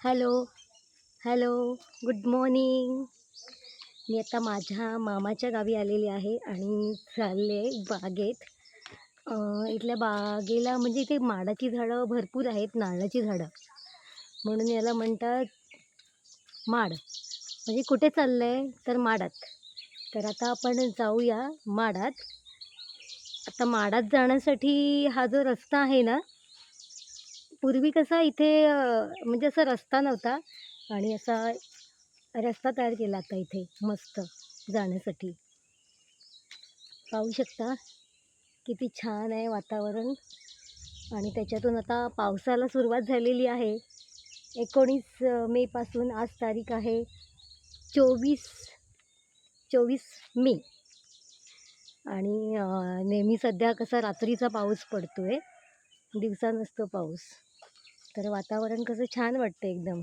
Hello hello good morning. मी आता माझ्या मामाच्या गावी आलेली आहे आणि चालले बागेत. इथल्या बागेला म्हणजे इथे माडाची झाडं भरपूर आहेत नारळाची झाडं. म्हणून याला म्हणतात माड. म्हणजे कुठे चाललं आहे तर माडात. तर आता आपण जाऊया माडात. आता माडात जाण्यासाठी हा जो रस्ता आहे ना पूर्वी कसा इथे म्हणजे असा रस्ता नव्हता आणि असा रस्ता तयार केला आता इथे मस्त जाण्यासाठी. पाहू शकता किती छान आहे वातावरण आणि त्याच्यातून आता पावसाला सुरुवात झालेली आहे. एकोणीस मेपासून आज तारीख आहे चोवीस चोवीस मे. आणि नेहमी सध्या कसा रात्रीचा पाऊस पडतो आहे दिवसा नसतो पाऊस. तर वातावरण कसं छान वाटतं एकदम.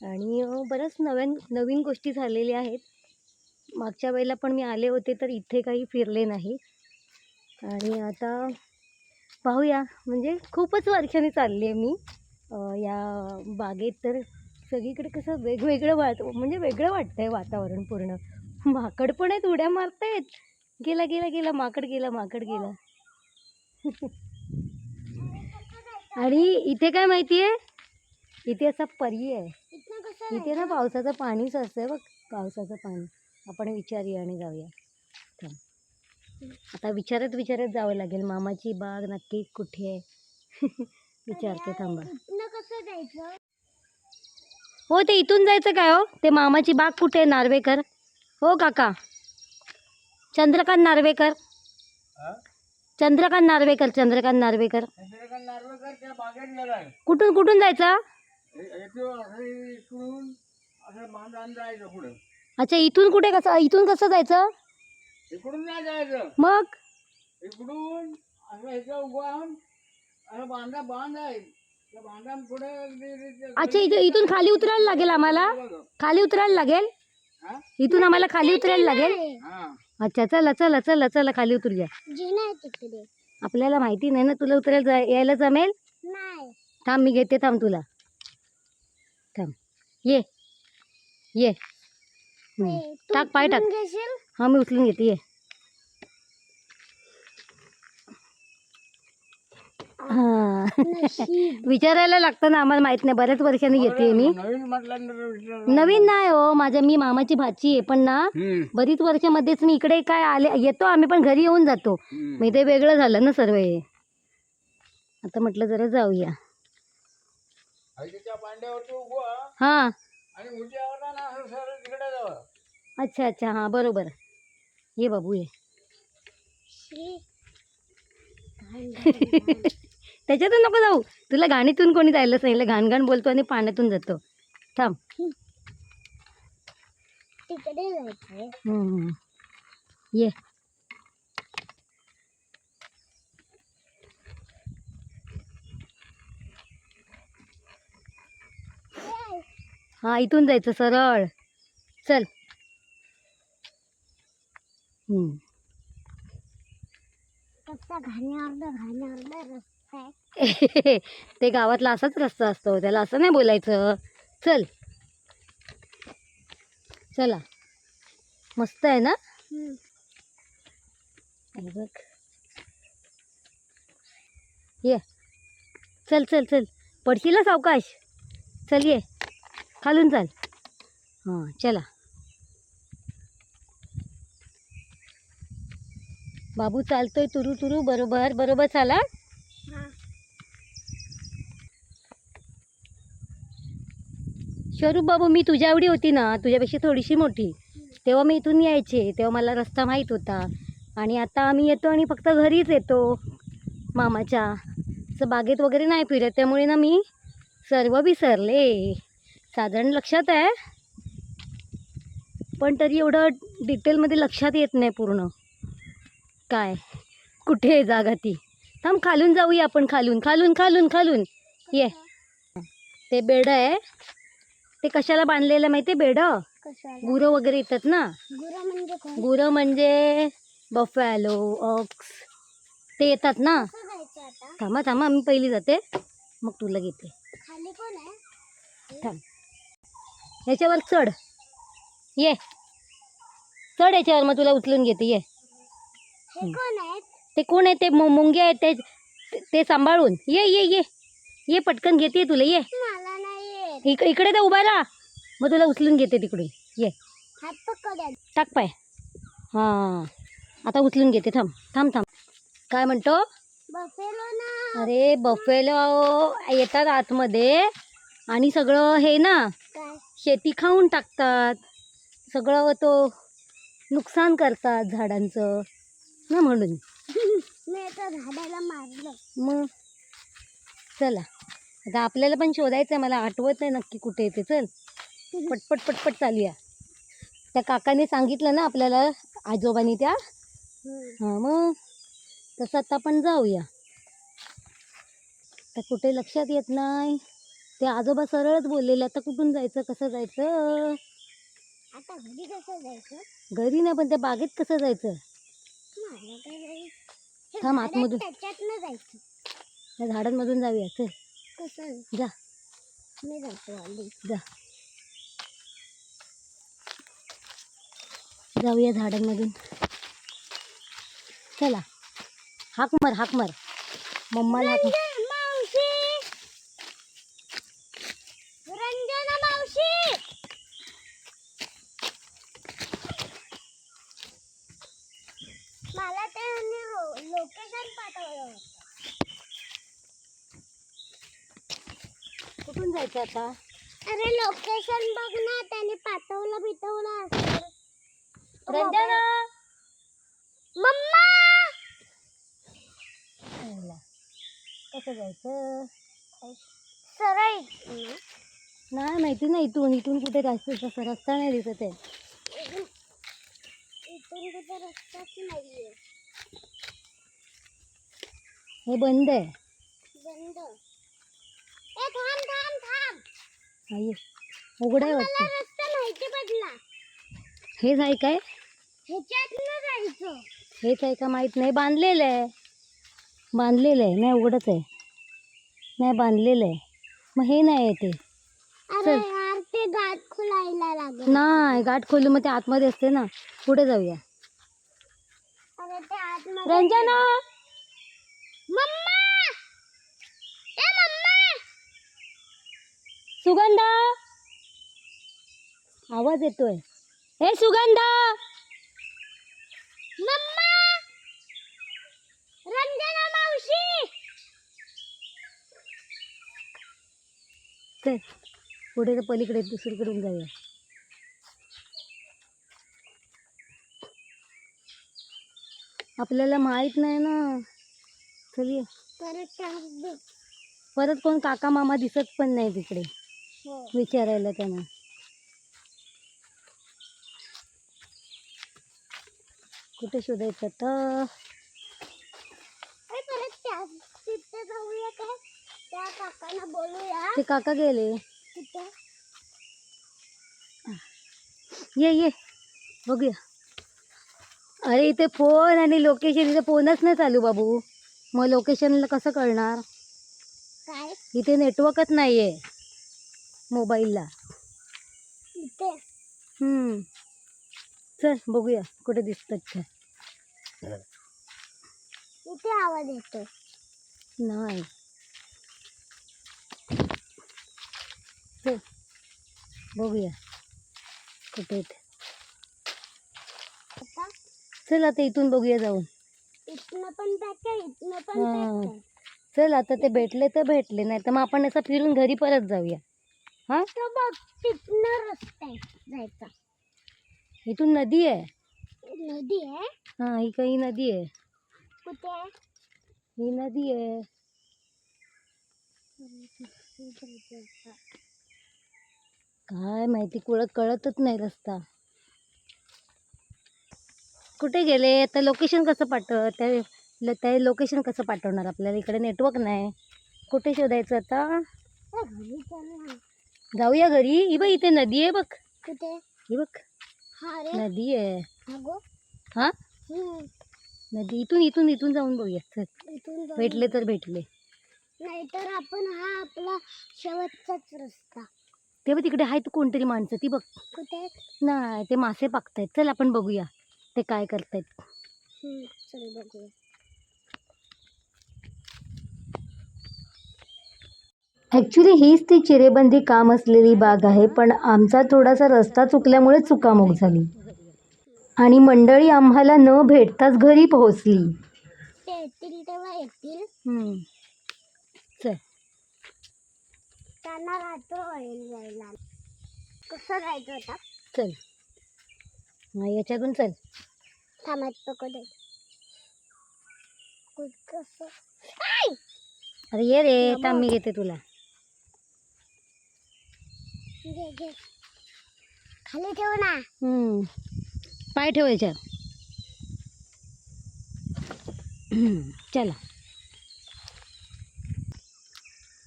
आणि बऱ्याच नव्यान नवीन गोष्टी झालेल्या आहेत. मागच्या वेळेला पण मी आले होते तर इथे काही फिरले नाही. आणि आता पाहूया. म्हणजे खूपच वर्षाने चालली आहे मी या बागेत. तर सगळीकडे कसं वेगवेगळं वाट म्हणजे वेगळं वाटतं आहे वातावरण पूर्ण. माकड पण आहेत उड्या मारतायत. गेला गेला गेला माकड गेला माकड गेला. आणि इथे काय माहिती आहे इथे असा परी आहे. इथे ना पावसाचं पाणीच असतं बघ. पावसाचं पाणी. आपण विचारूया आणि जाऊया. आता विचारत विचारत जावं लागेल. मामाची बाग नक्की कुठे आहे? विचारते थांबा. हो ते इथून जायचं काय हो? ते मामाची बाग कुठे आहे नार्वेकर? हो काका. चंद्रकांत नार्वेकर. चंद्रकांत नार्वेकर चंद्रकांत नार्वेकर. चंद्रकांत नार्वेकर त्या बागेत गेलाय. कुठून कुठून जायचं? येतो असं इकडून असं बांधान जायचं पुढं. अच्छा इथून कुठे कसं इथून कसं जायचं? इकडून नाही जायचं. मग? इकडून असं इथं उभारून असं बांधा बांध आहे. त्या बांधा पुढे अगदी ते- अच्छा इथे इथून खाली उतरायला लागेल आम्हाला? खाली उतरायला लागेल? इथून आम्हाला खाली उतरायला लागेल. अच्छा चला चला चला चला खाली उतरूया आपल्याला माहिती नाही ना तुला उतरायला जा यायला जमेल? नाही. थांब मी घेते थांब तुला. थांब. ये. ये. टाक पाय टाक. हा मी उचलून घेते ये. हा. विचारायला लागतं ना आम्हाला माहीत नाही. बऱ्याच वर्षांनी येते मी. नवीन म्हटल्यानंतर विचारलं. नवीन नाही हो माझ्या मी मामाची भाची आहे. पण ना बरीच वर्षामध्येच मी इकडे काय आले येतो आम्ही पण घरी येऊन जातो. मग ते वेगळं झालं ना सर्व हे. आता म्हटलं जरा जाऊया. उभा हां. आणि उद्यावर ना असं सरळ तिकडे जावं. अच्छा अच्छा. हां बरोबर. ये बाबू ये. त्याच्यातून नको जाऊ. तुला गाणीतून कोणी जायला सांगितलं? घाण घाण बोलतो आणि पाण्यातून जातो. थांब. ये. हा इथून जायचं सरळ. चल. रस्ता आहे. ते गावातला असाच रस्ता असतो त्याला असं नाही बोलायचं. चल. चला. मस्त आहे ना? हम्म. बघ. ये. चल चल चल. पडशील हं सावकाश चल ये. खालून चाल. हां चला. बाबू चालतोय तुरू तुरू बरोबर बरोबर चाला. हा. स्वरूप बाबू मी तुझ्या एवढी होती ना तुझ्यापेक्षा थोडीशी मोठी. तेव्हा मी इथून यायचे तेव्हा मला रस्ता माहीत होता. आणि आता आम्ही येतो आणि फक्त घरीच येतो मामाच्या. असं बागेत वगैरे नाही फिरत त्यामुळे ना मी सर्व विसरले. साधारण लक्षात आहे. पण तरी एवढं डिटेलमध्ये लक्षात येत नाही पूर्ण. काय? कुठे आहे जागा ती? थांब खालून जाऊया आपण खालून खालून खालून खालून. ये. ते बेड आहे. ते कशाला बांधलेलं माहिती आहे बेड? गुरं वगैरे येतात ना? गुरा म्हणजे गुरं म्हणजे बफॅलो ऑक्स. ते येतात ना? थांबा थांबा मी पहिली जाते. मग तुला घेते. थांब. याच्यावर चढ. ये. चढ याच्यावर मग तुला उचलून घेते. ये. ते कोण आहे? ते मु- मुंगे आहेत. ते ते- सांभाळून. ये ये ये. ये पटकन घेते तुला. ये. इक इकडे तर उभा राहा. मग तुला उचलून घेते तिकडून. ये. टाक पाय. हां. आता उचलून घेते. थांब थांब थांब. काय म्हणतो? बफेलो ना. अरे बफेलो. येतात आतमध्ये. आणि सगळं हे ना शेती खाऊन टाकतात. सगळं तो नुकसान करतात झाडांचं. ना म्हणून मी आता झाडाला मारलं. मग? चला. आता आपल्याला पण शोधायचं आहे मला आठवत नाही नक्की कुठे येते चल. पटपट पटपट चालूया. त्या काकाने सांगितलं ना आपल्याला आजोबांनी त्या. हां मग? तसं आता आपण जाऊया. तर कुठे लक्षात येत नाही. ते आजोबा सरळच बोललेले आता कुठून जायचं कसं जायचं? आता घरी कसं जायचं? घरी नाही पण त्या बागेत कसं जायचं? थांब आतमधून. आहेत, त्याच्यातनं जायचं. त्या झाडांमधून जाऊया चल. कसं? जा. मी जातो आली जा. जाऊया झाडांमधून. चला. हाक मार हाक मार. मम्माला हाक मार. रंजन मावशी रंजना मावशी मला त्यांनी लोकेशन पाठवलं होतं. कुठून जायचं आता? अरे लोकेशन बघ ना त्याने पाठवलं बिटवलं. रंजना! मम्मा. कसं जायचं? सरळ. नाही माहिती नाही इथून. इथून कुठे जायचं तसं रस्ता नाही दिसत आहे. इथून कुठे रस्ताच नाहीये? हे बंद आहे. बंद. आई उघडं आहे वाटतं. हेच आहे काय? हेच आहे का माहीत नाही? बांधलेलं आहे. बांधलेलं आहे. नाही उघडच आहे. नाही बांधलेलं आहे. मग हे नाही ते. गाठ खुलायला लागेल. नाही गाठ खोलू मग ते आतमध्ये असते ना. पुढे जाऊया. रंजना मम्मा ए मम्मा सुगंधा? आवाज येतोय. हे सुगंधा! मम्मा! रंजना मावशी! चल पुढे तर पलीकडे दुसरीकडून जाऊया. आपल्याला माहीत नाही ना. चल. परत कोण काका मामा दिसत पण नाही तिकडे. विचारायला त्यांना. कुठे शोधायचं तर ते काका गेले. ये ये. बघूया. अरे इथे फोन आणि लोकेशन इथे फोनच नाही चालू बाबू. मग लोकेशनला कसं कळणार? काय? इथे नेटवर्कच नाही आहे मोबाईलला. हम्म. चल बघूया. कुठे दिसतात का इथे आवाज येतो नाही. चल बघूया. कुठे आहेत. आता? चल आता इथून बघूया जाऊन. इथनं पण पॅक आहे इथनं पण हा. पॅक आहे. चल आता ते भेटले तर भेटले नाही तर मग आपण असं फिरून घरी परत जाऊया. हां? तो बघ तिथनं रस्ता आहे जायचा. इथून नदी आहे? नदी आहे? हां ही काही नदी आहे. कुठे आहे? ही नदी आहे. काय माहिती कुळत कळतच नाही रस्ता. कुठे गेले? आता लोकेशन कसं पाठव त्या ल- ते लोकेशन कसं पाठवणार आपल्याला? इकडे नेटवर्क नाही. कुठे शोधायचं आता. जाऊया घरी. ही बघ इथे नदी आहे बघ. कुठे? ही बघ. हा रे. नदी आहे. हां. नदी. इथून इथून इथून जाऊन बघूया. चल. भेटले तर भेटले. नाहीतर आपण हा आपला शेवटचाच रस्ता. ते बघ तिकडे आहे तू कोणतरी माणसं. ती बघ. कुठे? नाही ते मासे पाकतायत. चल आपण बघूया. ते काय करतायत. चल बघूया. ॲक्च्युली हीच ती चिरेबंदी काम असलेली बाग आहे पण आमचा थोडासा रस्ता चुकल्यामुळे चुकामुक झाली. आणि मंडळी आम्हाला न भेटताच घरी पोहोचली. ते येतील तेव्हा येतील हम्म. चल. त्यांना रात्र होईल जायला. कसं जायचं होता चल. हा, याच्यातून चल. थांबत पकडे. कसं? अरे ये रे थांब मी घेते तुला. घे घे खाली ठेव ना. हम्म. पाय ठेवायच्या चला.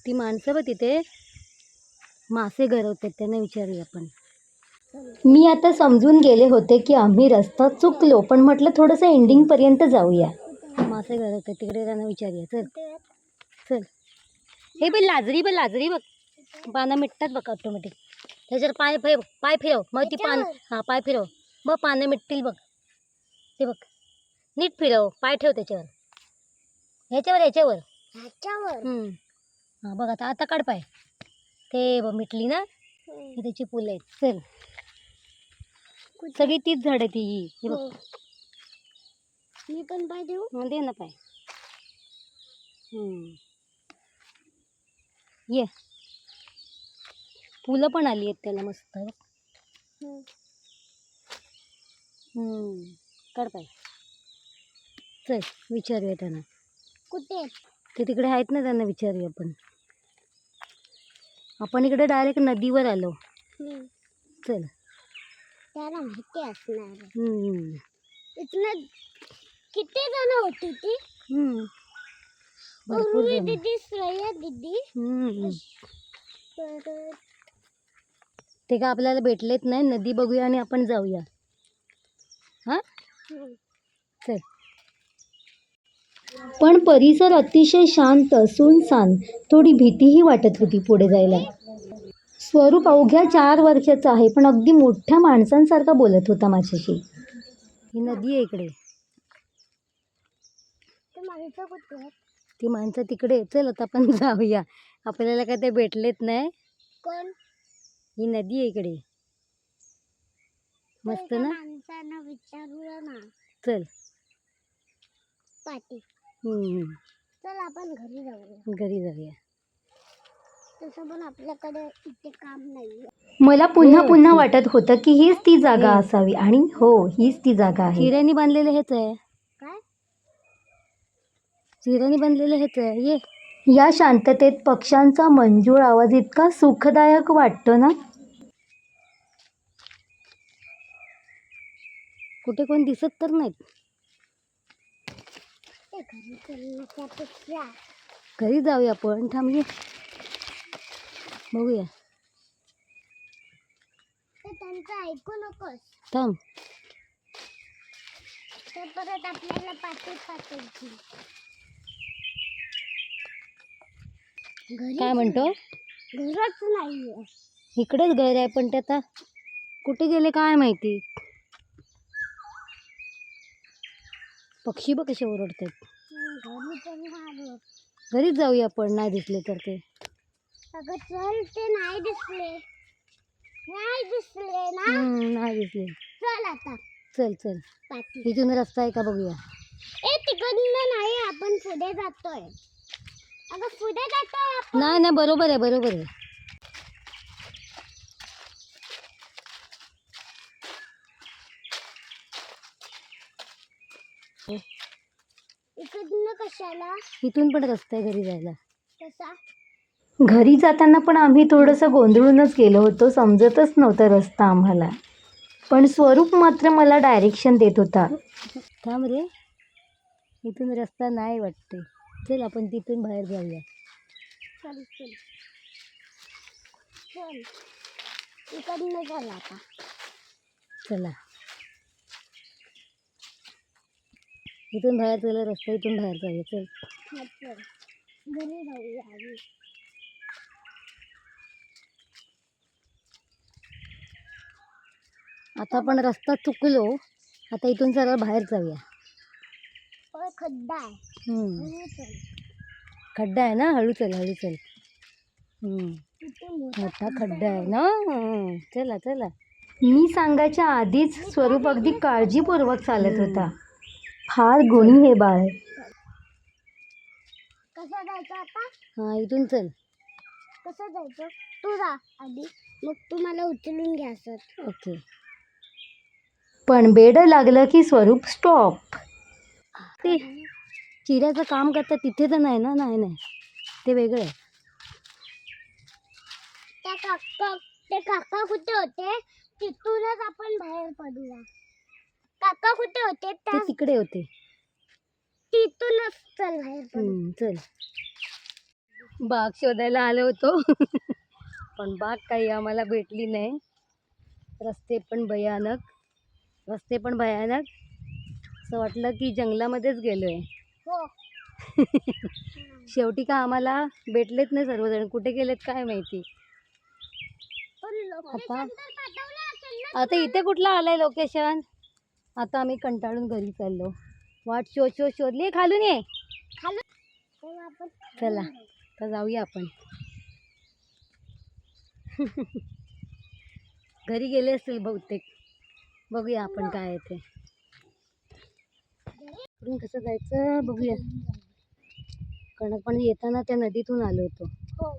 ती माणसं बघ तिथे मासे गरवतात त्यांना विचारूया आपण. मी आता समजून गेले होते की आम्ही रस्ता चुकलो पण म्हटलं थोडंसं एंडिंगपर्यंत जाऊया. मासे गरवतात तिकडे त्यांना विचारूया. चल. चल. हे बघ लाजरी बघ लाजरी बघ. पानं मिटतात बघ ऑटोमॅटिक त्याच्यावर पाय फिरव पाय फिरव मग ती पान? हां पाय फिरव. मग पानं मिटतील बघ. ते बघ. नीट फिरव पाय ठेव त्याच्यावर. ह्याच्यावर ह्याच्यावर. ह्याच्यावर? हम्म. हां बघ आता आता काढ पाय. ते बघ मिटली ना त्याची फुलं आहेत. चल? सगळी तीच झाड आहे ती ही बघ. हो. मी पण पाय देऊ? हं, दे ना पाय. हम्म. ये. फुलं पण आली आहेत त्याला मस्त बघ. हम्म. हम्म. काढ पाय चल विचारूया त्यांना कुठे ते तिकडे आहेत ना त्यांना विचारूया आपण आपण इकडे डायरेक्ट नदीवर आलो. चल त्याला माहिती असणार हम्म. इथनं किती जण होती ती हम्म. भरपूर. दीदी श्रेया दीदी. परत ते का आपल्याला भेटलेत नाही नदी बघूया आणि आपण जाऊया. हां. चल. पण परिसर अतिशय शांत सुनसान थोडी भीतीही वाटत होती पुढे जायला. स्वरूप अवघ्या चार वर्षाचा आहे पण अगदी मोठ्या माणसांसारखा बोलत होता माझ्याशी. ही नदी आहे इकडे. ते माणसं तिकडे. चल आता आपण जाऊया. आपल्याला काय ते भेटलेत नाही? कोण? ही नदी आहे इकडे. मस्त ना? माणसांना विचारूया ना. चल. पाटी. हम्म. चल आपण घरी जाऊया. घरी जाऊया. तसं पण आपल्याकडे इथे काम नाही मला पुन्हा पुन्हा वाटत होतं की हीच ती जागा असावी आणि हो हीच ती जागा आहे. हिऱ्यानी बांधलेलं हेच आहे. काय? हिऱ्यानी बांधलेलं हेच आहे. ये. या शांततेत पक्ष्यांचा मंजूळ आवाज इतका सुखदायक वाटतो ना? कुठे कोण दिसत तर नाहीत घरी जाऊया आपण. थांब ये. बघूया. त्यांचं ऐकू नकोस थांब. ते परत आपल्याला पाठी पाठवतील घरी काय म्हणतो? घरच नाहीये. इकडेच घर आहे पण ते आता कुठे गेले काय माहिती? पक्षी बघ कसे ओरडतात. घरी पण आलो घरीच जाऊया आपण नाही दिसले तर ते. अगं चल ते नाही दिसले. नाही दिसले ना? हम्म, नाही दिसले. चल आता. चल चल. पाठी इथून रस्ता आहे का बघूया. ए तिकडनं नाही आपण पुढे जातोय. अगं पुढे जातोय आपण. नाही नाही बरोबर आहे बरोबर आहे. इकडनं कशाला? इथून पण रस्ता आहे घरी जायला. कसा? घरी जाताना पण आम्ही थोडंसं गोंधळूनच गेलो होतो समजतच नव्हतं रस्ता आम्हाला. पण स्वरूप मात्र मला डायरेक्शन देत होता. थांब रे. इथून रस्ता नाही वाटते. चल आपण तिथून बाहेर जाऊया. चल चल चल. इकडनं चल आता. चला. इथून बाहेर चला रस्ता इथून बाहेर जाऊया चल. घरी जाऊया आता आपण रस्ता चुकलो. आता इथून सरळ बाहेर जाऊया. खड्डा आहे खड्डा आहे ना? हळू चल हळू चल. मोठा खड्डा आहे ना? चला चला. मी सांगायच्या आधीच स्वरूप अगदी काळजीपूर्वक चालत होता. फार गुणी हे बाळ. कसं जायचं आता? हा इथून चल. कसं जायचं? तू जा आधी. मग तू मला उचलून घ्या सर ओके. पण बेड लागलं की स्वरूप स्टॉप ते चिऱ्याचं काम करतात तिथे तर नाही ना? नाही नाही. ते वेगळं आहे. त्या काका ते काका कुठे होते? तिथूनच आपण बाहेर पडूया. काका कुठे होते? ते त्या तिकडे होते. तिथूनच चल बाहेर पडू. हम्म, चल. बाग शोधायला आलो होतो. पण बाग काही आम्हाला भेटली नाही. रस्ते पण भयानक. रस्ते पण भयानक. असं वाटलं की जंगलामध्येच गेलो आहे हो. शेवटी का आम्हाला भेटलेच नाही सर्वजण? कुठे गेलेत काय माहिती? पण लोकेशन तर पाठवलं असेल ना आता इथे कुठलं आलंय लोकेशन? आता आम्ही कंटाळून घरी चाललो. वाट शोध शोध शोधली खालून ये. चला तर जाऊया आपण. घरी गेले असतील बहुतेक. बघूया आपण काय आहे ते. इकडून कसं जायचं बघूया. कारण आपण येताना त्या नदीतून आलो होतो. हो.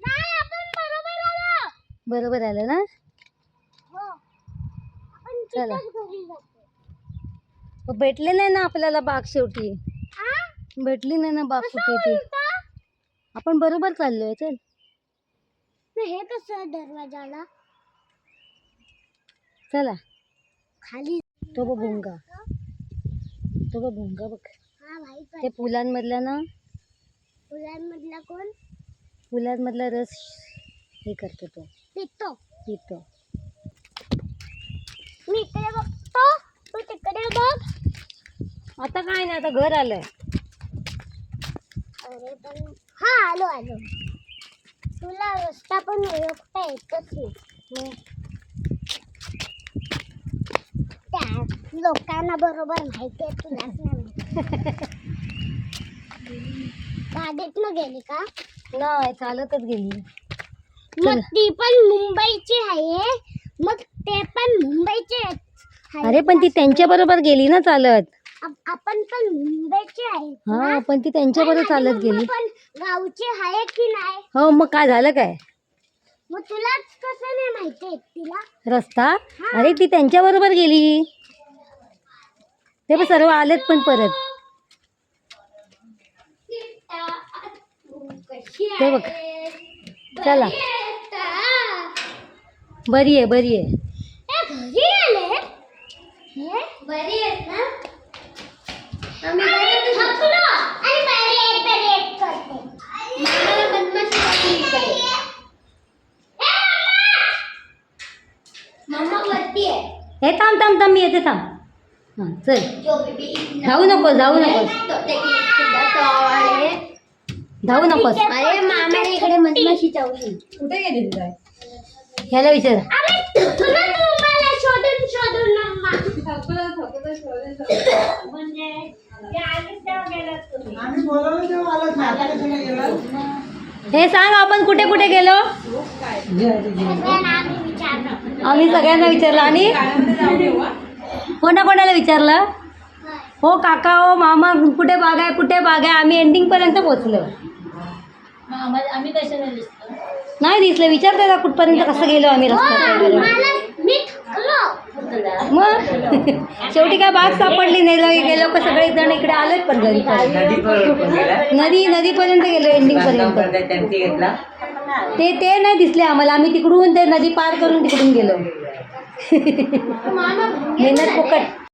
नाही आपण बरोबर आलो. बरोबर आलं ना? पण भेटले नाही ना आपल्याला बाग शेवटी? भेटली नाही ना बाग कुठे ती? आपण बरोबर चाललोय चल. हे कसं दरवाजाला? चला. खाली. तो बघ भुंगा. तो बघ भुंगा बघ. हा ते पुलांमधला ना फुलांमधला कोण? पुलांमधला रस हे करतो तो. पितो. पितो. मी इकडे बघतो. तू तिकडे बघ. आता काय नाही आता घर आलंय. अरे पण हा आलो आलो. तुला रस्ता पण ओळखता येतच नाही. त्या लोकांना बरोबर माहिती आहे तुलाच नाही. गाडीतनं गेली का? नाही चालतच गेली. मग ती पण मुंबईची आहे. ते पण मुंबईचे आहेत. अरे पण ती त्यांच्या बरोबर गेली ना चालत. आप- आपण पण मुंबईचे आहे हा पण ती त्यांच्या बरोबर चालत गेली. पण गावचे आहे की नाही? हो मग काय झालं काय? मग तुलाच कसं नाही माहिती तिला? रस्ता? अरे ती त्यांच्या बरोबर गेली. ते पण सर्व आलेत पण परत. ते बघ. चला. बरी आहे बरी आहे. घरी आले हे? बरी आहेत ना आम्ही थकलो आणि बरी बरी करते मला बदमाशी वाटली इकडे ए, मम्मा! मम्मा वरती आहे हे थांब थांब थांब मी येते थांब. हां चल. जो बेबी जाऊ नकोस जाऊ नकोस. जाऊ नकोस. अरे मामाने इकडे मधमाशी चावली कुठे गेली काय ह्याला विचार अरे तुला तू मला शोधून शोधून मम्मा थकलं थकलं शोधलं म्हणजे आम्ही बोलवलं तेव्हा आता कशाला गेला हे सांग आपण कुठे कुठे गेलो? सगळ्यांना आम्ही विचारलं आम्ही सगळ्यांना विचारलं आणि? कोणा कोणाला विचारलं? हो काका हो मामा कुठे बाग आहे कुठे बाग आहे? आम्ही एंडिंग पर्यंत पोहोचलो. नाही दिसलं विचारते का कुठपर्यंत कसं गेलो आम्ही रस्त्यात मला मी थकलो मग? शेवटी काय बाग सापडली नाही गेलो का सगळे जण इकडे आलेत पण घरी नदी नदीपर्यंत गेलो एंडिंग पर्यंत. ते ते नाही दिसले आम्हाला. आम्ही तिकडून ते नदी पार करून तिकडून गेलो. मेहनत फुकट.